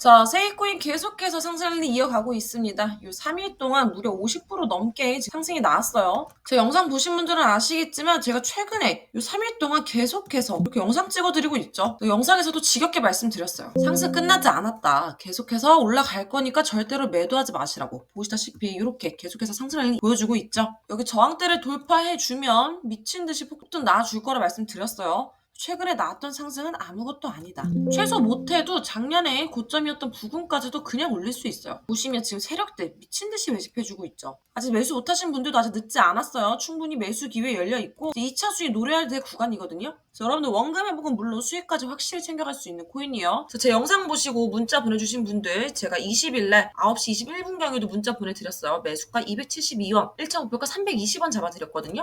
자, 세이코인 계속해서 상승을 이어가고 있습니다. 요 3일 동안 무려 50% 넘게 상승이 나왔어요. 제 영상 보신 분들은 아시겠지만 제가 최근에 요 3일 동안 계속해서 이렇게 영상 찍어드리고 있죠. 그 영상에서도 지겹게 말씀드렸어요. 상승 끝나지 않았다. 계속해서 올라갈 거니까 절대로 매도하지 마시라고. 보시다시피 이렇게 계속해서 상승을 보여주고 있죠. 여기 저항대를 돌파해주면 미친 듯이 폭등 나와줄 거라 말씀드렸어요. 최근에 나왔던 상승은 아무것도 아니다. 최소 못해도 작년에 고점이었던 부근까지도 그냥 올릴 수 있어요. 보시면 지금 세력들 미친 듯이 매집해주고 있죠. 아직 매수 못하신 분들도 아직 늦지 않았어요. 충분히 매수 기회 열려 있고 2차 수익 노려야 될 구간이거든요. 그래서 여러분들 원금 회복은 물론 수익까지 확실히 챙겨갈 수 있는 코인이에요. 그래서 제 영상 보시고 문자 보내주신 분들 제가 20일날 9시 21분경에도 문자 보내드렸어요. 매수가 272원, 1차 목표가 320원 잡아드렸거든요.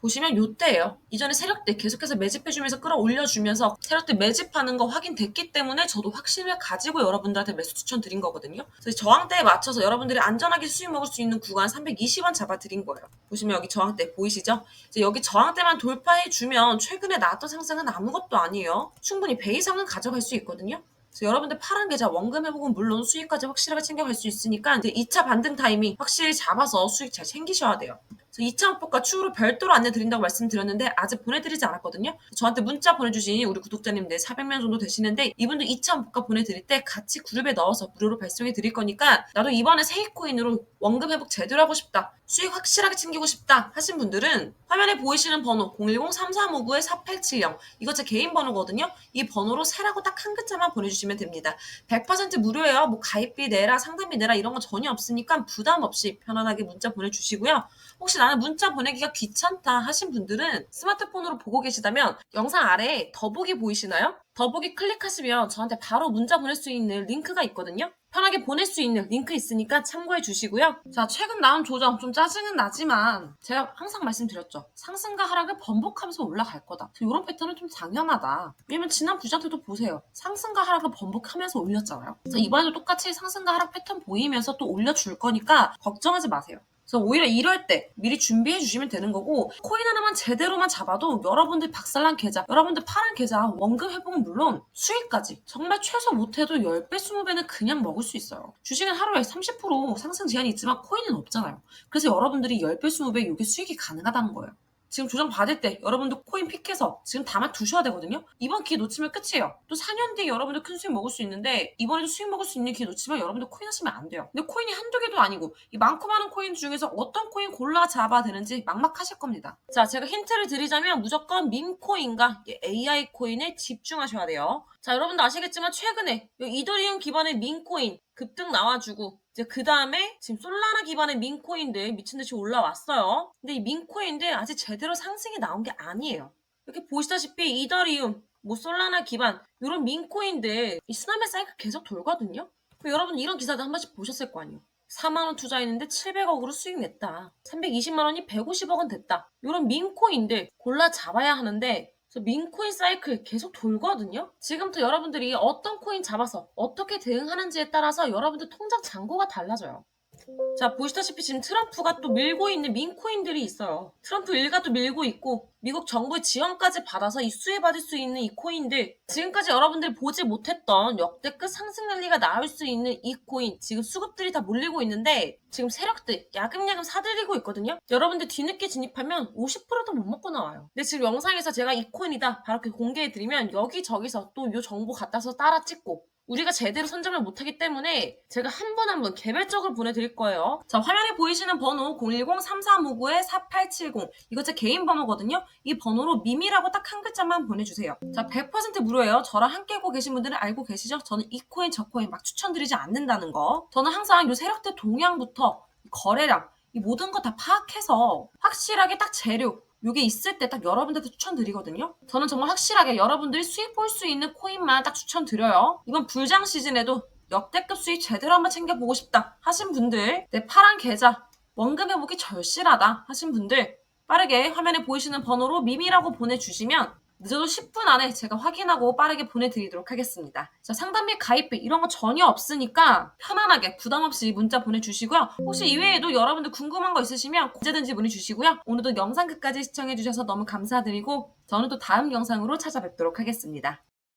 보시면 요때예요. 이전에 세력들 계속해서 매집해주면서 끌어올려주면서 세력들 매집하는 거 확인됐기 때문에 저도 확신을 가지고 여러분들한테 매수 추천드린 거거든요. 그래서 저항대에 맞춰서 여러분들이 안전하게 수익 먹을 수 있는 구간 320원 잡아드린 거예요. 보시면 여기 저항대 보이시죠? 이제 여기 저항대만 돌파해주면 최근에 나왔던 상승은 아무것도 아니에요. 충분히 배 이상은 가져갈 수 있거든요. 그래서 여러분들 파란 계좌 원금 회복은 물론 수익까지 확실하게 챙겨갈 수 있으니까 이제 2차 반등 타이밍 확실히 잡아서 수익 잘 챙기셔야 돼요. 2차 목표가 추후로 별도로 안내 드린다고 말씀드렸는데 아직 보내드리지 않았거든요. 저한테 문자 보내주신 우리 구독자님들 400명 정도 되시는데 이분들 2차 목표가 보내드릴 때 같이 그룹에 넣어서 무료로 발송해 드릴 거니까 나도 이번에 세이코인으로 원금 회복 제대로 하고 싶다. 수익 확실하게 챙기고 싶다 하신 분들은 화면에 보이시는 번호 010-3359-4870 이거 제 개인 번호거든요. 이 번호로 세라고 딱 한 글자만 보내주시면 됩니다. 100% 무료예요. 뭐 가입비 내라 상담비 내라 이런 거 전혀 없으니까 부담 없이 편안하게 문자 보내주시고요. 혹시 나는 문자 보내기가 귀찮다 하신 분들은 스마트폰으로 보고 계시다면 영상 아래에 더보기 보이시나요? 더보기 클릭하시면 저한테 바로 문자 보낼 수 있는 링크가 있거든요. 편하게 보낼 수 있는 링크 있으니까 참고해 주시고요. 자, 최근 나온 조정 좀 짜증은 나지만 제가 항상 말씀드렸죠. 상승과 하락을 번복하면서 올라갈 거다. 이런 패턴은 좀 당연하다. 왜냐면 지난 부장 때도 보세요. 상승과 하락을 번복하면서 올렸잖아요. 그래서 이번에도 똑같이 상승과 하락 패턴 보이면서 또 올려줄 거니까 걱정하지 마세요. 그래서 오히려 이럴 때 미리 준비해 주시면 되는 거고 코인 하나만 제대로만 잡아도 여러분들 박살난 계좌, 여러분들 파란 계좌, 원금 회복은 물론 수익까지 정말 최소 못해도 10배, 20배는 그냥 먹을 수 있어요. 주식은 하루에 30% 상승 제한이 있지만 코인은 없잖아요. 그래서 여러분들이 10배, 20배 이게 수익이 가능하다는 거예요. 지금 조정 받을 때 여러분들 코인 픽해서 지금 담아 두셔야 되거든요. 이번 기회 놓치면 끝이에요. 또 4년 뒤에 여러분들 큰 수익 먹을 수 있는데 이번에도 수익 먹을 수 있는 기회 놓치면 여러분들 코인 하시면 안 돼요. 근데 코인이 한두 개도 아니고 이 많고 많은 코인 중에서 어떤 코인 골라 잡아야 되는지 막막하실 겁니다. 자, 제가 힌트를 드리자면 무조건 밈코인과 AI 코인에 집중하셔야 돼요. 자, 여러분도 아시겠지만 최근에 이 이더리움 기반의 민코인 급등 나와주고 이제 그 다음에 지금 솔라나 기반의 민코인들 미친듯이 올라왔어요. 근데 이 민코인들 아직 제대로 상승이 나온 게 아니에요. 이렇게 보시다시피 이더리움, 뭐 솔라나 기반 이런 민코인들 이 스나메 사이클 계속 돌거든요. 여러분 이런 기사도 한 번씩 보셨을 거 아니에요. 4만 원 투자했는데 700억으로 수익 냈다. 320만 원이 150억은 됐다. 이런 민코인들 골라 잡아야 하는데 그래서 민코인 사이클 계속 돌거든요. 지금부터 여러분들이 어떤 코인 잡아서 어떻게 대응하는지에 따라서 여러분들 통장 잔고가 달라져요. 자 보시다시피 지금 트럼프가 또 밀고 있는 민코인들이 있어요. 트럼프 일가도 밀고 있고 미국 정부의 지원까지 받아서 이 수혜받을 수 있는 이 코인들 지금까지 여러분들이 보지 못했던 역대급 상승 랠리가 나올 수 있는 이 코인 지금 수급들이 다 몰리고 있는데 지금 세력들 야금야금 사들이고 있거든요. 여러분들 뒤늦게 진입하면 50%도 못 먹고 나와요. 근데 지금 영상에서 제가 이 코인이다 바로 이렇게 공개해드리면 여기저기서 또 이 정보 갖다서 따라 찍고 우리가 제대로 선점을 못하기 때문에 제가 한분 한 분 개별적으로 보내드릴 거예요. 자, 화면에 보이시는 번호 010-3359-4870 이거 제 개인 번호거든요. 이 번호로 미미라고 딱 한 글자만 보내주세요. 자, 100% 무료예요. 저랑 함께 하고 계신 분들은 알고 계시죠? 저는 이 코인 저 코인 막 추천드리지 않는다는 거. 저는 항상 요 세력대 동향부터 거래량 이 모든 거 다 파악해서 확실하게 딱 재료 요게 있을 때 딱 여러분들한테 추천드리거든요. 저는 정말 확실하게 여러분들이 수익 볼 수 있는 코인만 딱 추천드려요. 이번 불장 시즌에도 역대급 수익 제대로 한번 챙겨보고 싶다 하신 분들 내 파란 계좌 원금 회복이 절실하다 하신 분들 빠르게 화면에 보이시는 번호로 미미라고 보내주시면 늦어도 10분 안에 제가 확인하고 빠르게 보내드리도록 하겠습니다. 자, 상담 및 가입비 이런 거 전혀 없으니까 편안하게 부담 없이 문자 보내주시고요. 혹시 이외에도 여러분들 궁금한 거 있으시면 언제든지 보내주시고요. 오늘도 영상 끝까지 시청해주셔서 너무 감사드리고 저는 또 다음 영상으로 찾아뵙도록 하겠습니다.